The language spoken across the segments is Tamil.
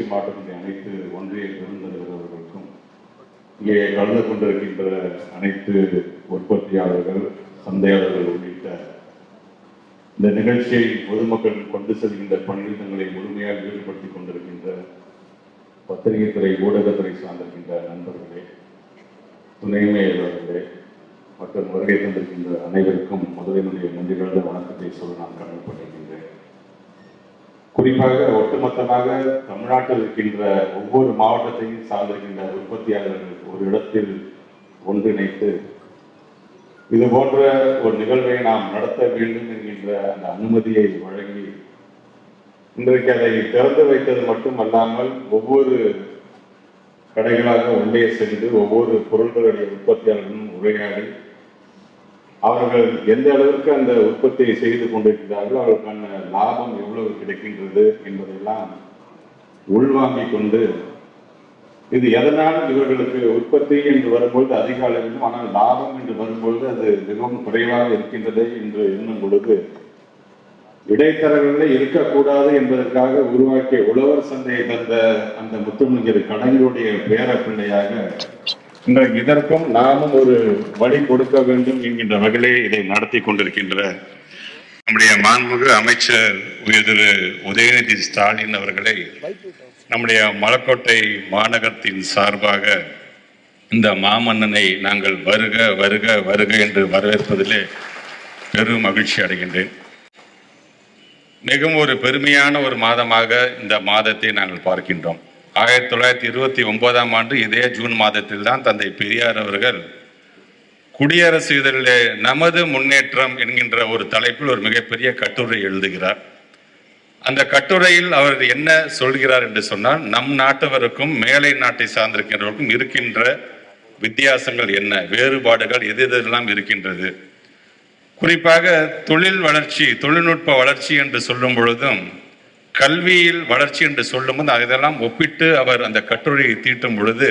திருச்சி மாவட்டத்தின் அனைத்து ஒன்றிய பெருந்தலைவர் இங்கே கலந்து கொண்டிருக்கின்ற அனைத்து உற்பத்தியாளர்கள் சந்தையாளர்கள் உள்ளிட்ட இந்த நிகழ்ச்சியை பொதுமக்கள் கொண்டு செல்கின்ற பணியில் தங்களை முழுமையாக ஈடுபடுத்திக் கொண்டிருக்கின்ற பத்திரிகை துறை ஊடகத்துறை சார்ந்திருக்கின்ற நண்பர்களே துணை மேலாளர்களே மற்றும் வருகை தந்திருக்கின்ற அனைவருக்கும் முதலினுடைய நன்றிகளது வணக்கத்தை சொல்ல நான் கடமைப்பட்டிருக்கின்றேன். குறிப்பாக ஒட்டுமொத்தமாக தமிழ்நாட்டில் இருக்கின்ற ஒவ்வொரு மாவட்டத்தையும் சார்ந்திருக்கின்ற உற்பத்தியாளர்கள் ஒரு இடத்தில் ஒன்றிணைத்து இது போன்ற ஒரு நிகழ்வை நாம் நடத்த வேண்டும் என்கின்ற அந்த அனுமதியை வழங்கி இன்றைக்கு அதை திறந்து வைத்தது மட்டுமல்லாமல் ஒவ்வொரு கடைகளாக உள்ளே சென்று ஒவ்வொரு பொருள்களுடைய உற்பத்தியாளர்களும் உரையாடி அவர்கள் எந்த அளவிற்கு அந்த உற்பத்தியை செய்து கொண்டிருக்கிறார்களோ அவர்களுக்கான லாபம் எவ்வளவு கிடைக்கின்றது என்பதெல்லாம் உள்வாங்கிக் கொண்டு இது எதனால் இவர்களுக்கு உற்பத்தி என்று வரும்பொழுது அதிக அளவிலும் ஆனால் லாபம் என்று வரும்பொழுது அது மிகவும் குறைவாக இருக்கின்றது என்று எண்ணும் பொழுது இடைத்தரகர்களே இருக்கக்கூடாது என்பதற்காக உருவாக்கிய உழவர் சந்தையை தந்த அந்த முத்துமணிஞர் கலைஞருடைய பேர பிள்ளையாக இன்றைக்கு இதற்கும் நாமும் ஒரு வழி கொடுக்க வேண்டும் என்கின்ற வகையிலே இதை நடத்தி கொண்டிருக்கின்ற நம்முடைய மாண்புமிகு அமைச்சர் உயர் திரு உதயநிதி ஸ்டாலின் அவர்களை நம்முடைய மலக்கோட்டை மாநகரத்தின் சார்பாக இந்த மாமன்னனை நாங்கள் வருக வருக வருக என்று வரவேற்பதிலே பெரும் மகிழ்ச்சி அடைகின்றேன். மிகவும் ஒரு பெருமையான ஒரு மாதமாக இந்த மாதத்தை நாங்கள் பார்க்கின்றோம். ஆயிரத்தி தொள்ளாயிரத்தி இருபத்தி ஒன்பதாம் ஆண்டு இதே ஜூன் மாதத்தில் தான் தந்தை பெரியார் அவர்கள் குடியரசு இதழிலே நமது முன்னேற்றம் என்கின்ற ஒரு தலைப்பில் ஒரு மிகப்பெரிய கட்டுரை எழுதுகிறார். அந்த கட்டுரையில் அவர் என்ன சொல்கிறார் என்று சொன்னால் நம் நாட்டவருக்கும் மேலை நாட்டை சார்ந்திருக்கின்றவருக்கும் இருக்கின்ற வித்தியாசங்கள் என்ன? வேறுபாடுகள் எது எதெல்லாம் இருக்கின்றது? குறிப்பாக தொழில் வளர்ச்சி தொழில்நுட்ப வளர்ச்சி என்று சொல்லும் பொழுதும் கல்வியில் வளர்ச்சி என்று சொல்லும்போது அதெல்லாம் ஒப்பிட்டு அவர் அந்த கட்டுரையை தீட்டும் பொழுது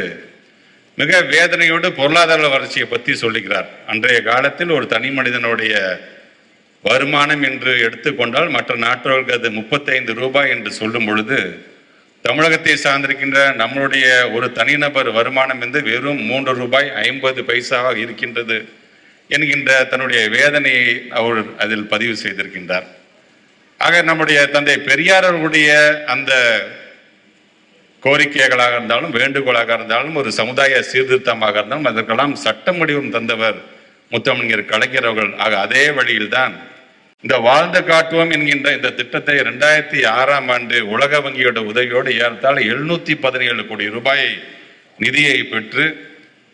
மிக வேதனையோடு பொருளாதார வளர்ச்சியை பற்றி சொல்லுகிறார். அன்றைய காலத்தில் ஒரு தனி மனிதனுடைய வருமானம் என்று எடுத்துக்கொண்டால் மற்ற நாட்டவர்களுக்கு அது முப்பத்தைந்து ரூபாய் என்று சொல்லும் பொழுது தமிழகத்தை சார்ந்திருக்கின்ற நம்மளுடைய ஒரு தனிநபர் வருமானம் என்று வெறும் மூன்று ரூபாய் ஐம்பது பைசாவாக இருக்கின்றது என்கின்ற தன்னுடைய வேதனையை அவர் அதில் பதிவு செய்திருக்கின்றார். ஆக நம்முடைய தந்தை பெரியார் அவர்களுடைய அந்த கோரிக்கைகளாக இருந்தாலும் வேண்டுகோளாக இருந்தாலும் ஒரு சமுதாய சீர்திருத்தமாக இருந்தாலும் அதற்கெல்லாம் சட்ட முடிவும் தந்தவர் முத்தமிழர் கலைஞர் அவர்கள். ஆக அதே வழியில்தான் இந்த வாழ்ந்து காட்டுவோம் என்கின்ற இந்த திட்டத்தை இரண்டாயிரத்தி ஆறாம் ஆண்டு உலக வங்கியோட உதவியோடு ஏறத்தாழ எழுநூத்தி பதினேழு கோடி ரூபாய் நிதியை பெற்று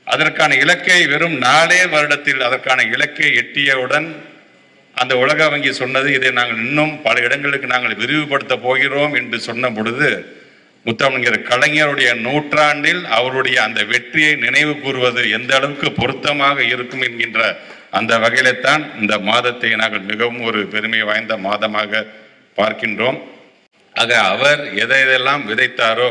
அதற்கான இலக்கை வெறும் நாலே வருடத்தில் அதற்கான இலக்கை எட்டியவுடன் அந்த உலக வங்கி சொன்னது இதை நாங்கள் இன்னும் பல இடங்களுக்கு நாங்கள் விரிவுபடுத்த போகிறோம் என்று சொன்ன பொழுது முத்தமிழ்கிற கலைஞருடைய நூற்றாண்டில் அவருடைய அந்த வெற்றியை நினைவு கூறுவது எந்த அளவுக்கு பொருத்தமாக இருக்கும் என்கின்ற அந்த வகையில்தான் இந்த மாதத்தை நாங்கள் மிகவும் ஒரு பெருமை வாய்ந்த மாதமாக பார்க்கின்றோம். ஆக அவர் எதை எதெல்லாம் விதைத்தாரோ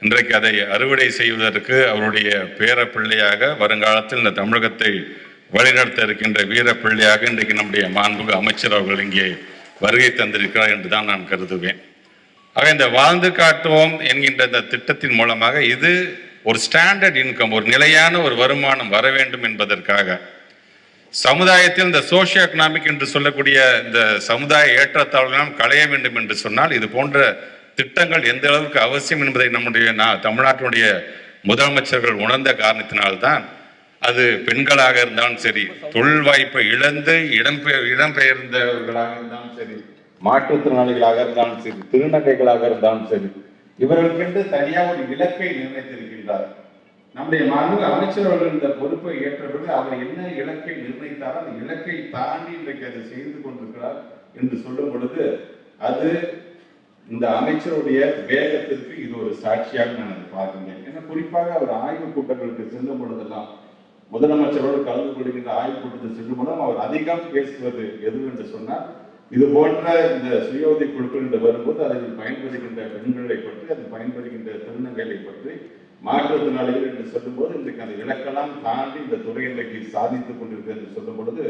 இன்றைக்கு அதை அறுவடை செய்வதற்கு அவருடைய பேர பிள்ளையாக வருங்காலத்தில் இந்த தமிழகத்தை வழிநடத்த இருக்கின்ற வீர பிள்ளையாக இன்றைக்கு நம்முடைய மாண்புகு அமைச்சர் அவர்கள் இங்கே வருகை தந்திருக்கிறார் என்று தான் நான் கருதுவேன். ஆக இந்த வாழ்ந்து காட்டுவோம் என்கின்ற இந்த திட்டத்தின் மூலமாக இது ஒரு ஸ்டாண்டர்ட் இன்கம் ஒரு நிலையான ஒரு வருமானம் வர வேண்டும் என்பதற்காக. சமுதாயத்தில் இந்த சோசியோ எக்கனாமிக் என்று சொல்லக்கூடிய இந்த சமுதாய ஏற்றத்தாழ்வுகளும் களைய வேண்டும் என்று சொன்னால் இது போன்ற திட்டங்கள் எந்த அளவுக்கு அவசியம் என்பதை நம்முடைய நா- தமிழ்நாட்டினுடைய முதலமைச்சர்கள் உணர்ந்த காரணத்தினால்தான் அது பெண்களாக இருந்தாலும் சரி தொழில் வாய்ப்பை இழந்து இடம்பெயர் இடம்பெயர்ந்தவர்களாக இருந்தாலும் சரி மாற்றுத்திறனாளிகளாக இருந்தாலும் சரி திருநங்கைகளாக இருந்தாலும் சரி இவர்களுக்கென்று தனியாக ஒரு இலக்கை நிர்ணயித்திருக்கின்றார். நம்முடைய மாண்பு அமைச்சர் அவர்கள் இந்த பொறுப்பை ஏற்ற பிறகு அவர் என்ன இலக்கை நிர்ணயித்தாரோ அந்த இலக்கை தாண்டி இன்றைக்கு அதை செய்து கொண்டிருக்கிறார் என்று சொல்லும் பொழுது அது இந்த அமைச்சருடைய வேகத்திற்கு இது ஒரு சாட்சியாக நான் அதை பார்க்கின்றேன். ஏன்னா குறிப்பாக அவர் ஆய்வு கூட்டங்களுக்கு செல்லும் பொழுதெல்லாம் முதலமைச்சரோடு கலந்து கொள்கின்ற ஆய்வு கூட்டத்தில் செல்லும் மூலம் அவர் அதிகம் பேசுவது எது என்று சொன்னால் இது போன்ற இந்த சுய உதவி குழுக்கள் என்று வரும்போது அதில் பயன்படுகின்ற பெண்களை பற்றி அதில் பயன்படுகின்ற திருநங்கைகளை பற்றி மாற்றுத்திறனாளிகள் என்று சொல்லும்போது இன்றைக்கு அந்த இலக்கெல்லாம் தாண்டி இந்த துறை இன்றைக்கு சாதித்துக் கொண்டிருக்கிறது என்று சொல்லும் பொழுது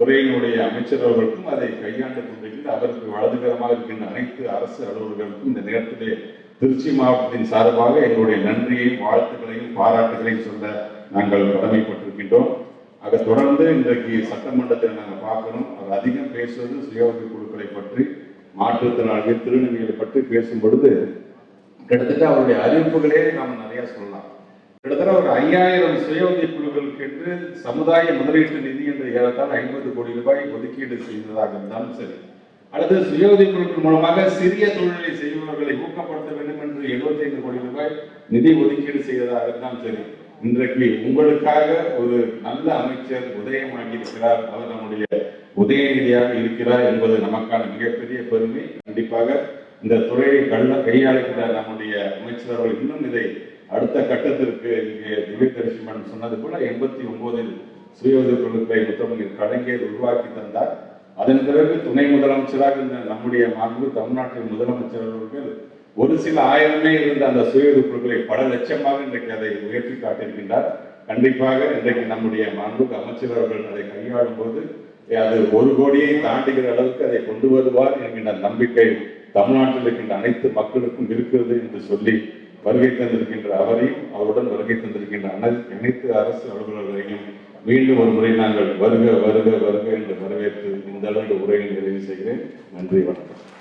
துறையினுடைய அமைச்சர் அவர்களுக்கும் அதை கையாண்டு கொண்டிருக்கின்ற அவருக்கு வலதுகரமாக இருக்கின்ற அனைத்து அரசு அலுவலர்களுக்கும் இந்த நேரத்திலே திருச்சி மாவட்டத்தின் சார்பாக எங்களுடைய நன்றியையும் வாழ்த்துக்களையும் பாராட்டுகளையும் சொல்ல நாங்கள் கடமைப்பட்டிருக்கின்றோம். அதை தொடர்ந்து இன்றைக்கு சட்டமன்றத்தில் நாங்கள் பார்க்கணும். அது அதிகம் பேசுவது சுய உதவி குழுக்களை பற்றி மாற்றுத்திறனாளிகள் திருநங்கைகளை பற்றி பேசும் பொழுது கிட்டத்தட்ட அவருடைய அறிவிப்புகளே நாம் நிறைய சொல்லலாம். கிட்டத்தட்ட ஒரு ஐயாயிரம் சுய உதவி குழுக்களுக்கு என்று சமுதாய முதலீட்டு நிதி என்று ஏறத்தால் ஐம்பது கோடி ரூபாய் ஒதுக்கீடு செய்ததாக இருந்தாலும் சரி அல்லது சுய உதவி குழுக்கள் மூலமாக சிறிய தொழிலை செய்பவர்களை ஊக்கப்படுத்த வேண்டும் என்று 75 கோடி ரூபாய் நிதி ஒதுக்கீடு செய்ததாக இருந்தாலும் சரி இன்றைக்கு உங்களுக்காக ஒரு நல்ல அமைச்சர் உதயமாகி இருக்கிறார் அவர் நம்முடைய உதயநிதியாக இருக்கிறார் என்பது நமக்கான மிகப்பெரிய பெருமை. கண்டிப்பாக இந்த துறையை கள்ள கையாளுகிற நம்முடைய அமைச்சர் அவர்கள் இன்னும் இதை அடுத்த கட்டத்திற்கு இங்கே திவ்ய தரிசிமன் சொன்னது போல எண்பத்தி ஒன்பதில் சுய உதவி குழுக்களை முத்தமிழ் கலைஞர் உருவாக்கி தந்தார். அதன் பிறகு துணை முதலமைச்சராக இந்த நம்முடைய மாண்பு தமிழ்நாட்டின் முதலமைச்சர் அவர்கள் ஒரு சில ஆயிரமே இருந்த அந்த சுய உறுப்புகளை பல லட்சமாக இன்றைக்கு அதை உயர்த்தி காட்டியிருக்கின்றார். கண்டிப்பாக இன்றைக்கு நம்முடைய மாண்புக்கு அமைச்சர் அவர்கள் அதை கையாளும் போது அது ஒரு கோடியை தாண்டுகிற அளவுக்கு அதை கொண்டு வருவார் என்கின்ற நம்பிக்கை தமிழ்நாட்டில் இருக்கின்ற அனைத்து மக்களுக்கும் இருக்கிறது என்று சொல்லி வருகை தந்திருக்கின்ற அவரையும் அவருடன் வருகை தந்திருக்கின்ற அனை- அனைத்து அரசு அலுவலர்களையும் மீண்டும் ஒரு முறை நாங்கள் வருக வருக வருக என்று வரவேற்று இந்த அளவு உரையை நிறைவு செய்கிறேன். நன்றி வணக்கம்.